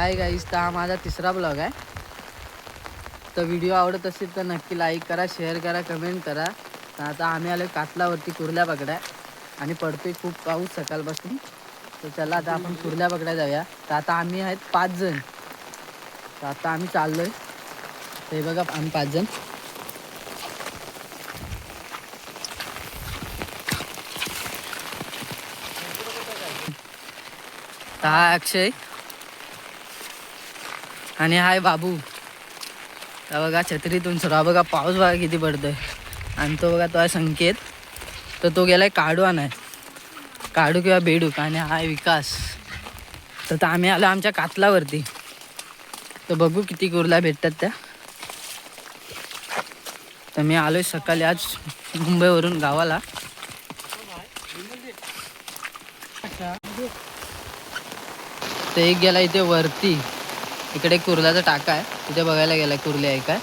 Hi guys तर हा माझा तिसरा ब्लॉग आहे. तर व्हिडिओ आवडत असेल तर नक्की लाईक करा शेअर करा कमेंट करा. तर आता आम्ही आलो कातलावरती कुर्ल्या पकडाय आणि पडतोय खूप पाऊस सकाळपासून. तर चला आता आपण कुर्ल्या पकडाय जाऊया. तर आता आम्ही आहेत पाच जण. तर आता आम्ही चाललोय. ते हे बघा आम्ही पाच जण. हा अक्षय. आणि हाय बाबू. तर बघा छत्रीतून सर बघा पाऊस बघा किती पडतोय. आणि तो बघा तो आहे संकेत. तर तो गेलाय काढू आणाय काढू किंवा बेडूक. आणि हाय विकास. तर तर आम्ही आलो आमच्या कातलावरती. तर बघू किती कुर्ला भेटतात त्या. तर मी आलोय सकाळी आज मुंबईवरून गावाला. तर एक गेला इथे वरती. इकडे कुर्ल्याचा टाका आहे. तिथे बघायला गेला कुर्ले आहे काय?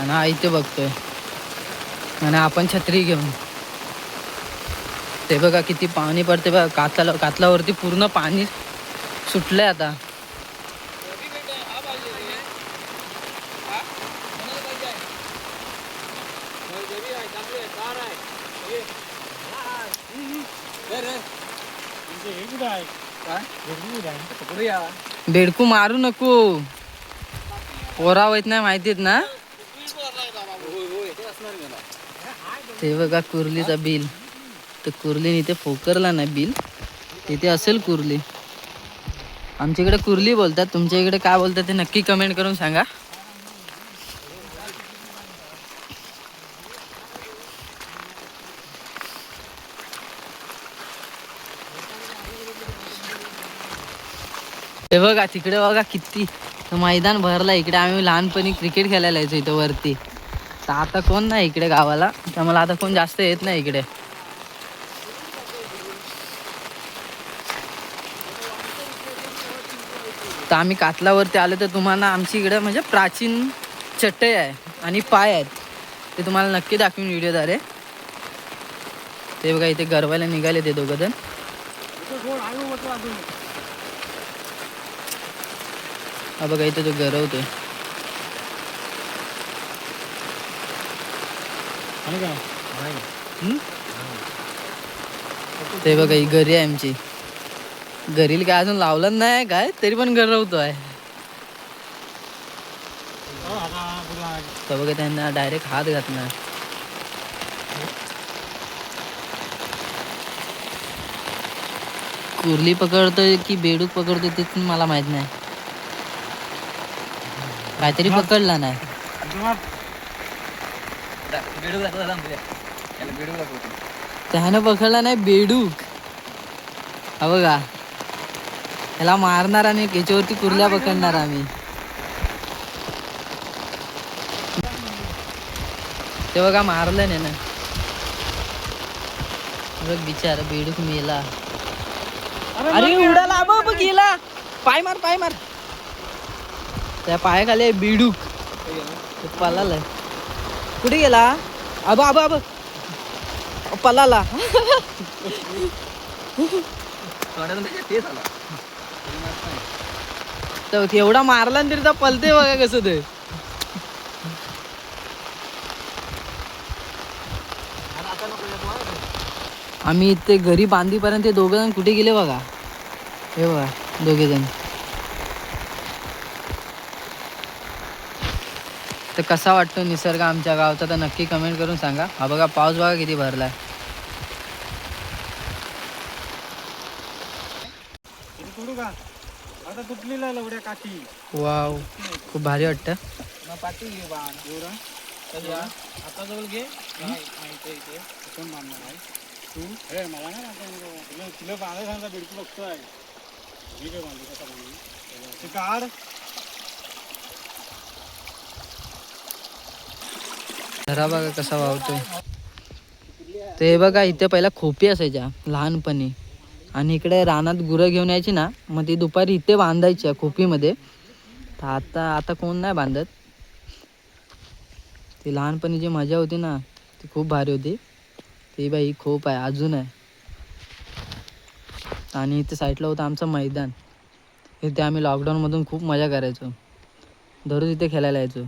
आणि हा इथे बघतोय. आणि आपण छत्री घेऊन. ते बघा किती पाणी पडते बघा. कातला कातलावरती पूर्ण पाणी सुटलंय आता. बेडकू मारू नको. ओराव येत नाही माहितीत ना? ते बघा कुर्लीचा बिल. तर कुर्लीने इथे फोकरला नाही बिल. तिथे असेल कुर्ली. आमच्या इकडे कुर्ली बोलतात. तुमच्या इकडे काय बोलतात ते नक्की कमेंट करून सांगा. हे बघा तिकडे बघा किती मैदान भरला. इकडे आम्ही लहानपणी क्रिकेट खेळायला यायचो इथं वरती. तर आता कोण नाही इकडे गावाला? त्यामुळे आता कोण जास्त येत नाही इकडे. तर आम्ही कातलावरती आलो तर तुम्हाला आमची इकडे म्हणजे प्राचीन चटई आहे आणि पाय आहेत. ते तुम्हाला नक्की दाखवून व्हिडिओद्वारे. ते बघा इथे गरवायला निघाले ते दोघं जण. हा बघा इथे तो गरवतोय? ते बघा ही घरी आहे आमची. घरील काय अजून लावलं नाही काय तरी पण गरवतो आहे तर बघा त्यांना डायरेक्ट हात घातला कुर्ली पकडतोय की बेडूक पकडतोय ते मला माहीत नाही. काहीतरी पकडला नाही. त्यानं पकडला नाही बेडूक. हा बघा. त्याला मारणार आणि याच्यावरती कुर्ल्या पकडणार आम्ही. ते बघा मारलं नाही ना. बघ बिचारा बेडूक मेला. अरे उडाला. बघ गेला. पाय मार पाय मार. त्या पायाखाली आहे बिडूक. तो पळाला कुठे गेला? अब अब अब. पलाला. तर एवढा मारला ना तरी तर पलते बघा कसं ते. आम्ही इथे घरी बांधीपर्यंत ते दोघं जण कुठे गेले बघा. हे बघा दोघे जण. तर कसा वाटतो निसर्ग आमच्या गावचा तर नक्की कमेंट करून सांगा. हा बघा पाऊस बघा किती भरलाय. आता तुटलेला लवड्या काठी. वाव खूप भारी वाटतं. पाठी घे बाण एवढा आता जवळ घे. माहिती इथे कोण बांधणार आहे? तू? हे मला नाही बांधता तुला बिडकू मी काय बांधू कसा बांधू ते काढ. झरा बघा कसा वावतोय. ते बघा इथे पहिला खोपी असायच्या लहानपणी. आणि इकडे रानात गुरं घेऊन यायची ना मग ती दुपारी इथे बांधायची खोपीमध्ये. तर आता आता कोण नाही बांधत. ती लहानपणी जी मजा होती ना ती खूप भारी होती. ती बाई खोप आहे अजून आहे. आणि इथे साईडला होतं आमचं मैदान. इथे आम्ही लॉकडाऊनमधून खूप मजा करायचो. दररोज इथे खेळायला यायचो.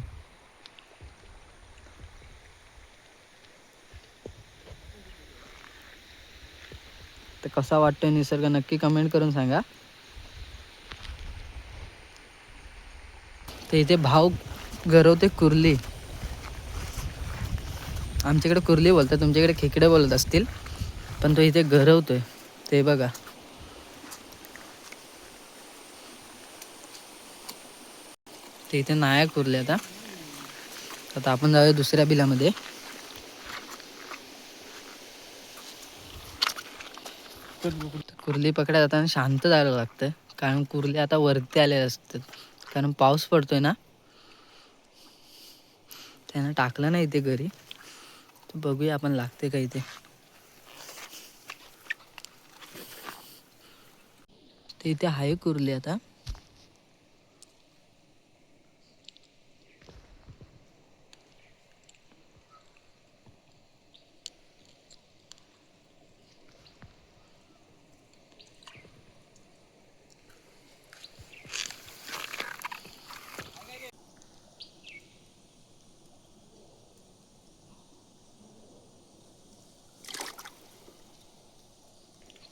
कसा वाटतोय निसर्ग नक्की कमेंट करून सांगा. तर इथे भाव गरवते कुर्ली. आमच्याकडे कुर्ली बोलतात तुमच्याकडे खेकडे बोलत असतील पण तो इथे गरवतोय. ते बघा. ते इथे नायक कुर्ली आता. आता आपण जाऊया दुसऱ्या बिलामध्ये. कुर्ली पकडायला जाताना शांत जायला लागतं कारण कुर्ली आता वरती आलेले असतात. कारण पाऊस पडतोय ना. त्यानं टाकलं नाही इथे घरी. तर बघूया आपण लागते का इथे. ते इथे आहे कुर्ली आता.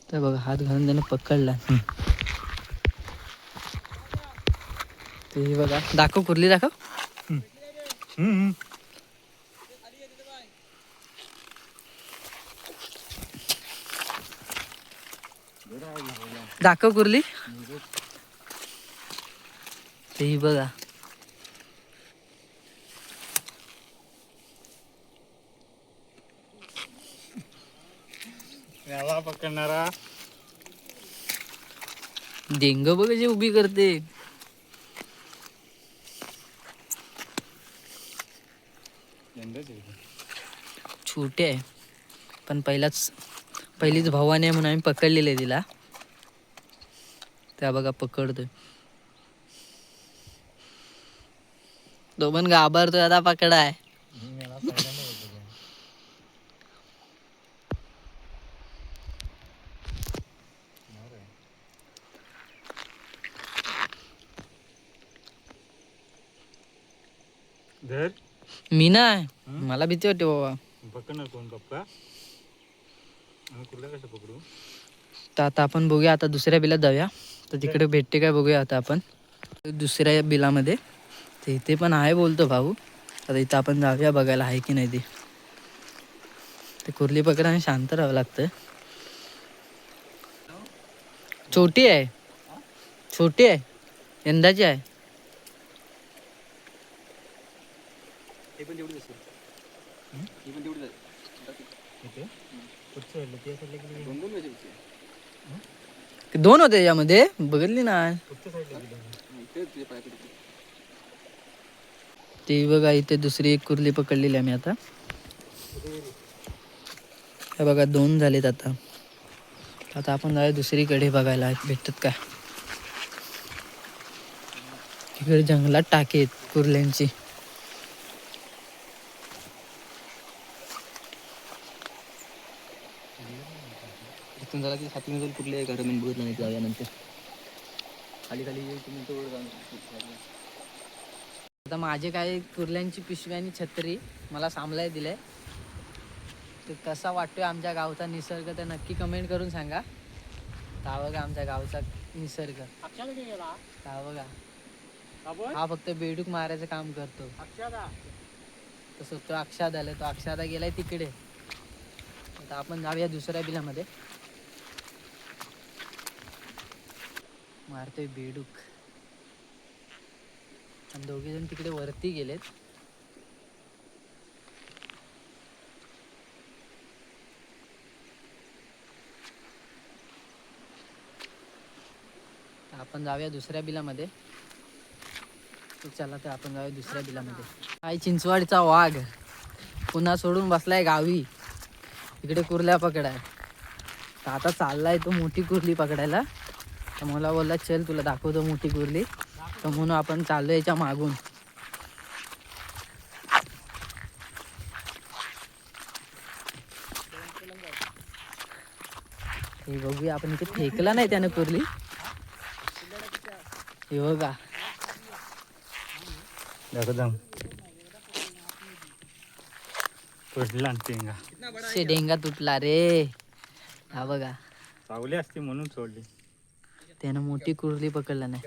तर बघा हात घालून त्याने पकडला. ते बघा दाखव कुर्ली दाखव. दाखव कुर्ली. ते बघा याला पकडणारा. डेंग बघ कशी उभी करते. छोटे आहे. पण पहिलाच पहिलीच भावाने म्हणून आम्ही पकडलेले तिला. त्या बघा पकडतोय. तो पण घाबरतोय आता पकडाय मी याला पहिल्यांदा बघितलं. बरं आहे. धर मी नाही मला भीती वाटते बाबा. पकडणार कोण पप्पा आम्ही कसं पकडू? तर आता आपण बघूया आता दुसऱ्या बिलात जाऊया. तर तिकडे भेटते काय बघूया आता आपण. दुसऱ्या बिलामध्ये. तर इथे पण आहे बोलतो भाऊ. आता इथं आपण जाऊया बघायला आहे की नाही ते. ते कुर्ली पकड आणि शांत राहावं लागतं. छोटी आहे. छोटी आहे. यंदाची आहे. इथे कुठचं आहे? त्या साईडला गेली दोन होते यामध्ये? बघितली ना. कुठच्या साईडला गेली ती बघा इथे दुसरी एक कुर्ली पकडलेली आम्ही आता. हे बघा दोन झालेत आता. आता आपण जाऊया दुसरीकडे बघायला. भेटतात का इकडे जंगलात टाके आहेत कुर्ल्यांची. इथून झाला की सात मिनिट कुठले घर मी बघितलं नाही जाऊयानंतर खाली खाली येईल तुम्ही तो आता माझे काही कुर्ल्यांची पिशवी आणि छत्री मला सांभाळायला दिले तर कसा वाटतोय आमच्या गावचा निसर्ग तर नक्की कमेंट करून सांगा. हा बघा आमच्या गावचा निसर्ग. हा बघा. आपण? हा फक्त बेडूक मारायचं काम करतो. अक्षादा. तसं तो अक्षाद आलाय तो अक्षादा गेलाय तिकडे. आता आपण जाऊया दुसऱ्या बिलामध्ये. मारतोय बेडूक. आणि दोघे जण तिकडे वरती गेलेत. आपण जाऊया दुसऱ्या बिलामध्ये. चला तर आपण जाऊया दुसऱ्या बिलामध्ये. आई चिंचवाडीचा वाघ. पुन्हा सोडून बसलाय गावी. इकडे कुर्ल्या पकडाय. आता चाललाय तो मोठी कुर्ली पकडायला. तर मला बोलला चल तुला दाखवतो मोठी कुर्ली. तर म्हणून आपण चाललो याच्या मागून. हे बघूया आपण इथे फेकला नाही त्याने कुर्ली. हे बघा. शे डेंगा तुटला रे. हा बघा. चावली असती म्हणून सोडली. त्यानं मोठी कुर्ली पकडला नाही.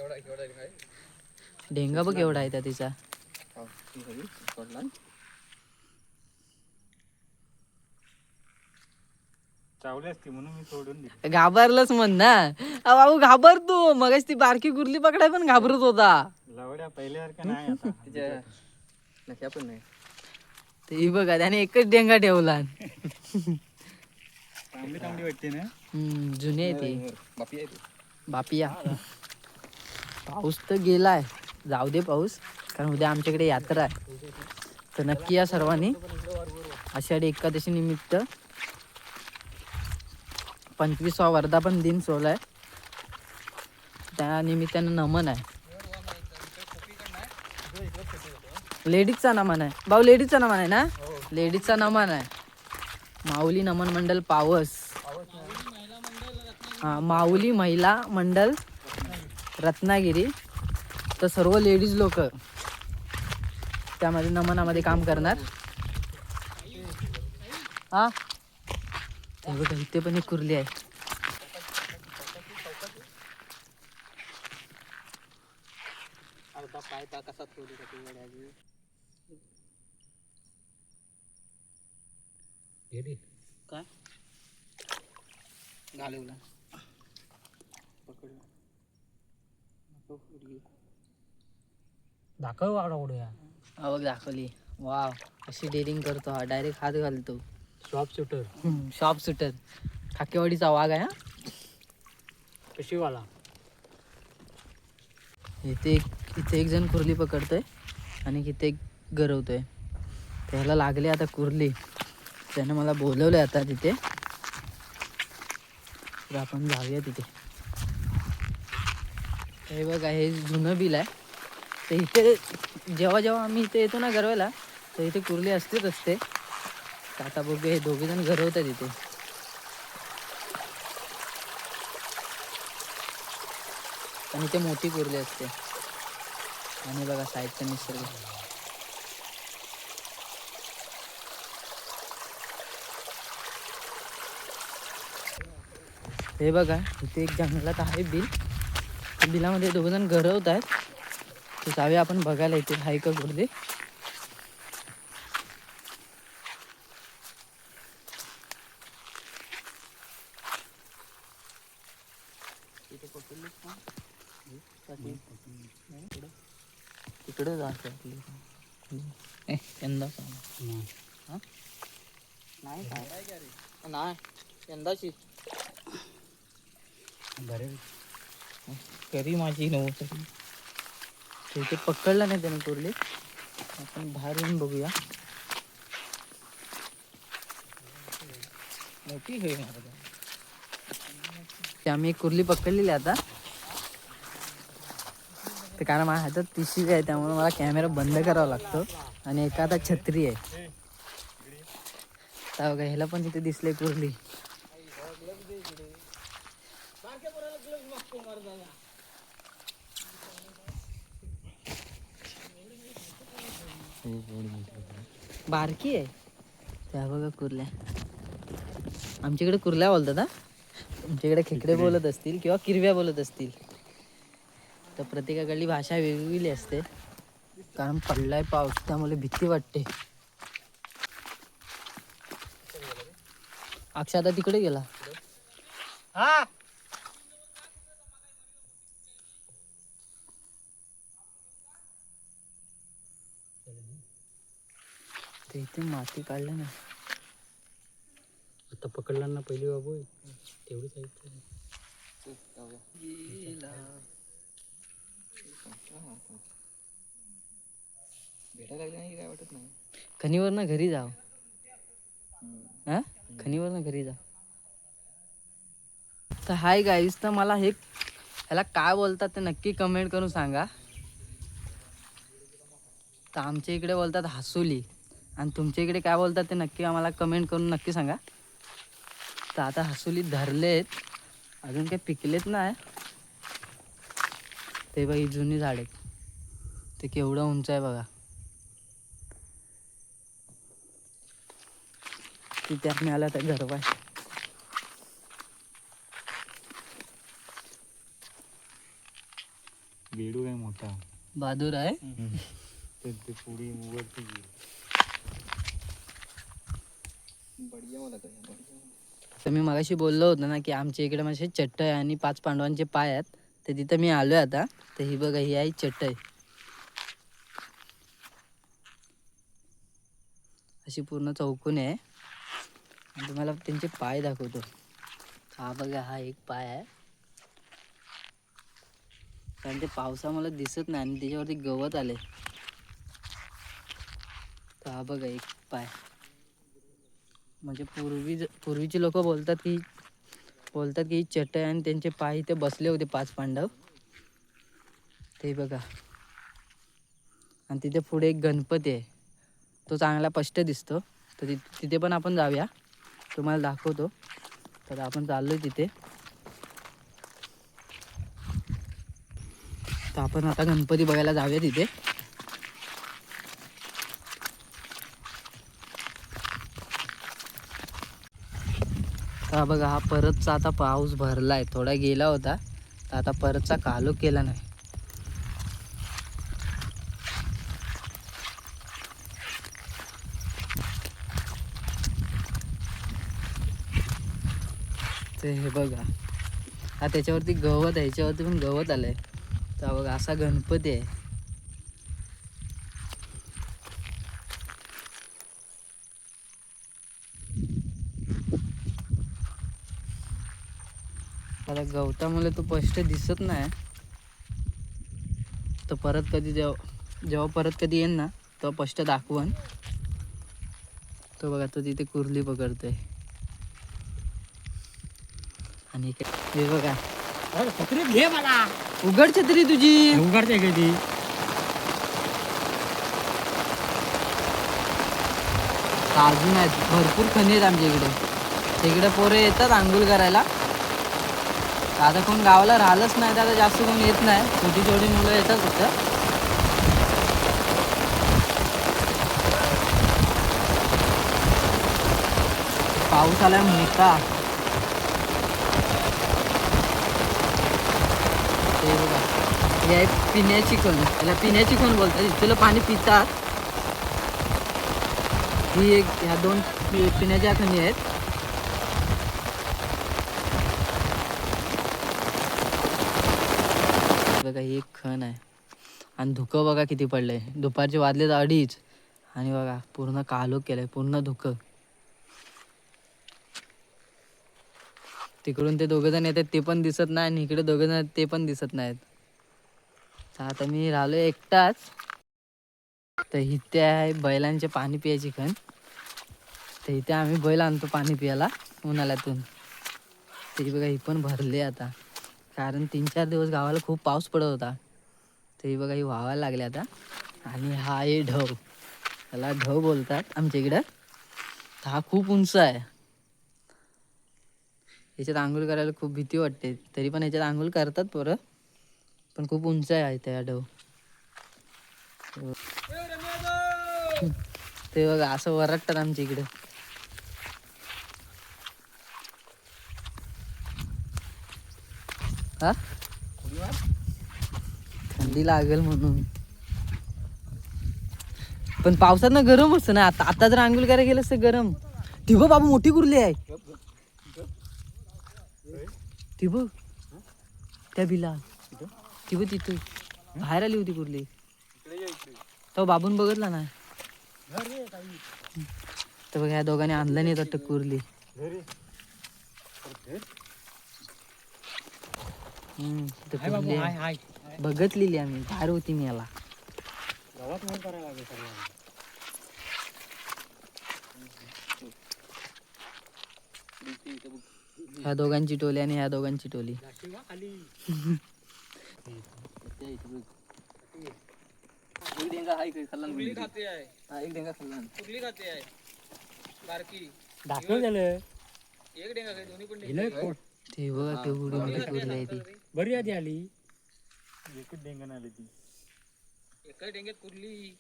डेंगा बघ एवढा आहे त्या तिचा. घाबरलंच म्हण ना. बाबू घाबर तू. मगाच ती बारकी कुर्ली पकडाय पण घाबरत होता. ते बघा त्याने एकच डेंगा ठेवला. जुनी आहे ती. बापी आहे ती. बापिया पाऊस तर गेलाय. जाऊ दे पाऊस कारण उद्या आमच्याकडे यात्रा आहे. तर नक्की या सर्वांनी आषाढी एकादशी निमित्त पंचवीसवा वर्धापन दिन सोहळा आहे त्या निमित्तानं नमन आहे. लेडीजचा नमन आहे. भाऊ लेडीजचा नमन आहे ना? लेडीजचा नमन आहे. माऊली नमन मंडल पावस. माऊली महिला मंडल रत्नागिरी. तर सर्व लेडीज लोक त्यामध्ये नमनामध्ये काम करणार. हा? ते बघा इथे पण एक कुर्ली आहे? काय? घालवला पकडलं. नको फुटली. दाखव हा बघ दाखवली. वाव अशी डेअरिंग करतो हा. डायरेक्ट हात घालतो. शॉप शूटर शॉप सुटर ठाकेवाडीचा वाघ आहे हा? कशी वाला इथे एक इथे एक जण कुर्ली पकडतोय आणि इथे एक गरवतोय. त्याला लागले आता कुर्ली. त्यानं मला बोलवलंय आता तिथे. तर आपण जाऊया तिथे. हे बघा हे जुनं बिल आहे. तर इथे जेव्हा जेव्हा आम्ही इथे येतो ना गरवायला तर इथे कुर्ली असतेच असते तर आता हे दोघे जण गरवतात इथे. आणि इथे मोठी कुर्ली असते. आणि बघा साईडचा निसर्ग. हे बघा इथे एक जंगलात आहे बिल. बिलामध्ये दोघ जण गरवत आहेत ते जाऊया आपण बघायला इथे. हाय का कुर्ली तिकडे जायचं यंदा? नाही नाही यंदाची. बरे. घरी माझी नव्हती तर. इथे पकडलं नाही त्याने कुर्ली आपण बाहेर येऊन बघूया. मोठी हे आम्ही एक कुर्ली पकडलेली आता. ते कारण माझ्या हातात पिशवी आहे त्यामुळे मला कॅमेरा बंद करावा लागतो. आणि एका छत्री आहे. बघा ह्याला पण तिथे दिसले कुर्ली. बारकी आहे. त्या बघा कुर्ल्या. आमच्याकडे कुर्ल्या बोलतात हा? आमच्याकडे खेकडे बोलत असतील किंवा किरव्या बोलत असतील. तर प्रत्येकाकडली भाषा वेगवेगळी असते. कारण पडलाय पाऊस त्यामुळे भीती वाटते. अक्षय आता तिकडे गेला. हा? ते इथे माती काढलं ना. आता पकडला ना पहिली बाबू. तेवढीच नाही वाटत नाही? खनीवरनं घरी जाव. हा? खनीवरनं घरी जा तर हाय गाईज तर मला हे ह्याला काय बोलतात ते नक्की कमेंट करून सांगा. तर आमच्या इकडे बोलतात हसुली. आणि तुमच्या इकडे काय बोलतात ते नक्की आम्हाला कमेंट करून नक्की सांगा. तर आता हसुली धरलेत. अजून काही पिकलेत नाही. ते बघा ही जुनी झाड आहेत. ते केवढं उंच आहे बघा. तिथे आम्ही आला तर गरबा आहे बेडू काय मोठा. बहादूर आहे? ते ते पुढी. तर मी मगाशी बोललो होतो ना की आमच्या इकडे म्हणजे चट्टय आणि पाच पांडवांचे पाय आहेत. तर तिथं मी आलो आहे आता. तर ही बघा ही आहे चट्टय अशी पूर्ण चौकून आहे. आणि तुम्हाला त्यांचे पाय दाखवतो. हा बघा हा एक पाय आहे. कारण ते पावसामुळे दिसत नाही आणि त्याच्यावरती गवत आले तर हा बघा एक पाय. म्हणजे पूर्वी पूर्वीची लोक बोलतात की बोलतात की चटई आणि त्यांचे पाय इथे बसले होते पाच पांडव. ते बघा. आणि तिथे पुढे एक गणपती आहे. तो चांगला स्पष्ट दिसतो. तर ति तिथे पण आपण जाऊया. तुम्हाला दाखवतो. तर आपण चाललोय तिथे. तर आपण आता गणपती बघायला जाऊया तिथे. हा बघा हा परतचा आता पाऊस भरला आहे थोडा गेला होता तर आता परतचा कालो केला नाही. ते हे बघा हा त्याच्यावरती गवत आहे ह्याच्यावरती पण गवत आलंय. तर बघा असा गणपती आहे. गवतामुळे तो स्पष्ट दिसत नाही. तो परत कधी जेव्हा जेव्हा परत कधी येईन ना तेव्हा स्पष्ट दाखवण तो बघा तो तिथे कुर्ली पकडतोय. आणि हे बघा. छत्री घे मला. उघड छत्री तुझी. उघडते कधी अजून आहेत. भरपूर खणी आहेत आमच्या इकडे. इकडे पोरे येतात आंघोळ करायला. आता कोण गावाला राहिलंच नाही तर आता जास्त कोण येत नाही. छोटी छोटी मुलं येतात फक्त. पाऊस आलाय मोठा. ते बघा. आहे पिण्याची कोण. याला पिण्याची कोण बोलतात. तुला पाणी पितात. ही एक ह्या दोन पि- पिण्याच्या खणी आहेत बघा ही एक खण आहे आणि धुकं बघा किती पडलंय. दुपारचे वाजले तर अडीच. आणि बघा पूर्ण कालोख केलंय पूर्ण धुकं. तिकडून ते दोघं जण येतात ते पण दिसत नाही आणि इकडे दोघं जण ते पण दिसत नाहीत. आता मी राहिलो एकटाच. तर इथे आहे बैलांचे पाणी पियाची खण. तर इथे आम्ही बैल आणतो पाणी पियाला उन्हाळ्यातून. ते बघा ही पण भरली आता. कारण तीन चार दिवस गावाला खूप पाऊस पडत होता. ते बघा ही लागले आता. आणि हा आहे ढव. त्याला ढव बोलतात आमच्या इकडं. तर हा खूप उंच आहे. याच्यात आंघोळ करायला खूप भीती वाटते. तरी पण याच्यात आंघोळ करतात पोरं. पण खूप उंच आहे त्या ढव. ते बघा असं वरटतात आमच्या इकडं. हा? थंडी लागेल म्हणून. पण पावसात ना गरम असतं ना. आता आता जर आंघोळ करायला गेलं असतं गरम. ती बघ बाबा मोठी कुर्ली आहे. ती बघ. त्या बिला. ती बघ तिथं. बाहेर आली होती कुर्ली. तो बाबून बघितला ना. तर बघ ह्या दोघांनी आणलं नाही वाटतं कुर्ली. हम्म, बघितलेली आम्ही बाहेर होती मी याला. गावात मोड करायला लागेल सगळ्यांना ह्या दोघांची टोली आणि ह्या दोघांची टोली. खाली एक डेंगा खाल्ला कुठली खाते आहे हा एक डेंगा खाल्ला कुठली खाते आहे बारकी दाखव झालं एक डेंगा काय दोन्ही पण ते. बघा आहे ती बरी आधी आली. एकच डेंगण आली ती. एका डेंग्यात कुरली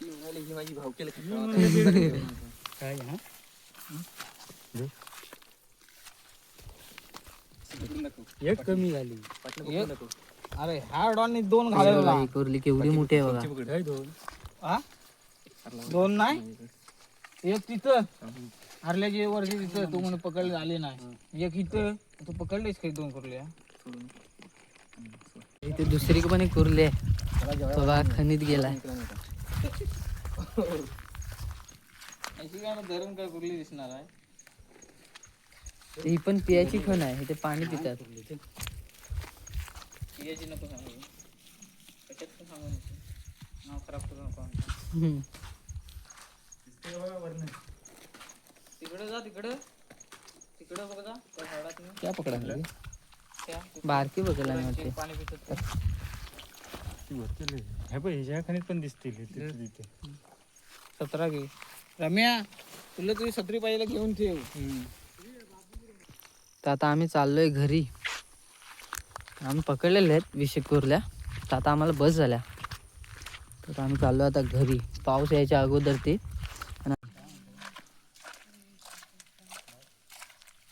ती म्हणाली ही माझी भावकेला काय हा? एक कमी झाली. नको. अरे ह्या दोन घालवला. बघा, ही कुर्ली केवढी मोठी आहे बघा. काय दोन? हा? दोन नाही? एक तिथं. हरल्याची वरची तिथं. तू म्हणे पकडले आले नाही. एक इथं. तू पकडलेस काही दोन कुर्ल्या इथे दुसरी पण एक कुर्ली आहे तो बघा खणीत गेलाय अशी काय ना धरण काय कुर्ली दिसणार आहे ही पण पियाची खण आहे इथे पाणी पितात पियाची नको सांगू कशात पण सांगू नाव खराब करू नको. तिकडं जा तिकडं तिकडं बघ जा त्या झाडात. क्या पकडा? त्या बारकी बघायला वाटते. जे पाणी. खणीत दिसतील तिथे. सतरा घे. रम्या तुला तुझी सत्री पाहिजे घेऊन ठेव. तर आता आम्ही चाललोय घरी. आम्ही पकडलेले आहेत विषय कुर्ल्या तर आता आम्हाला बस झाल्या. तर आम्ही चाललो आता घरी. पाऊस यायच्या अगोदर ते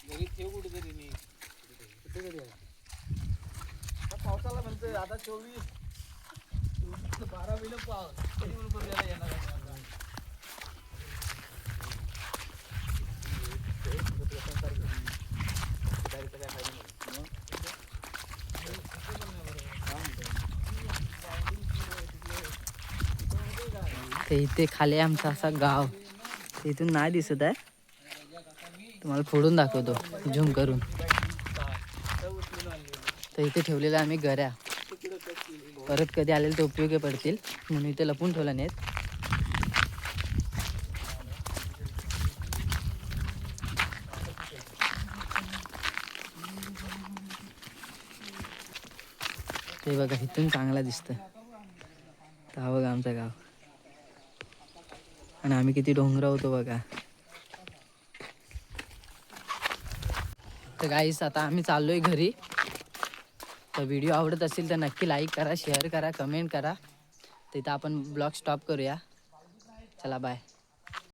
घरी ठेव कुठेतरी नी पावसाला म्हणतोय आता चोवीस बारा मिलं पाऊस कधी म्हणून कुर्ल्याला येणार आहे आता. ते खाली आमचा असा गाव. तिथून इथून नाही दिसत आहे. तुम्हाला फोडून दाखवतो झूम करून. तर इथे ठेवलेल्या आम्ही गऱ्या. परत कधी आलेले तर उपयोगी पडतील म्हणून इथे लपून ठेवला नाहीत. ते बघा इथून चांगला दिसतं तर हा बघा आमचं गाव. आणि आम्ही किती डोंगर होतो बघा. तर गाईस आता आम्ही चाललोय घरी. तर व्हिडिओ आवडत असेल तर नक्की लाईक करा शेअर करा कमेंट करा. तिथं आपण ब्लॉग स्टॉप करूया. चला बाय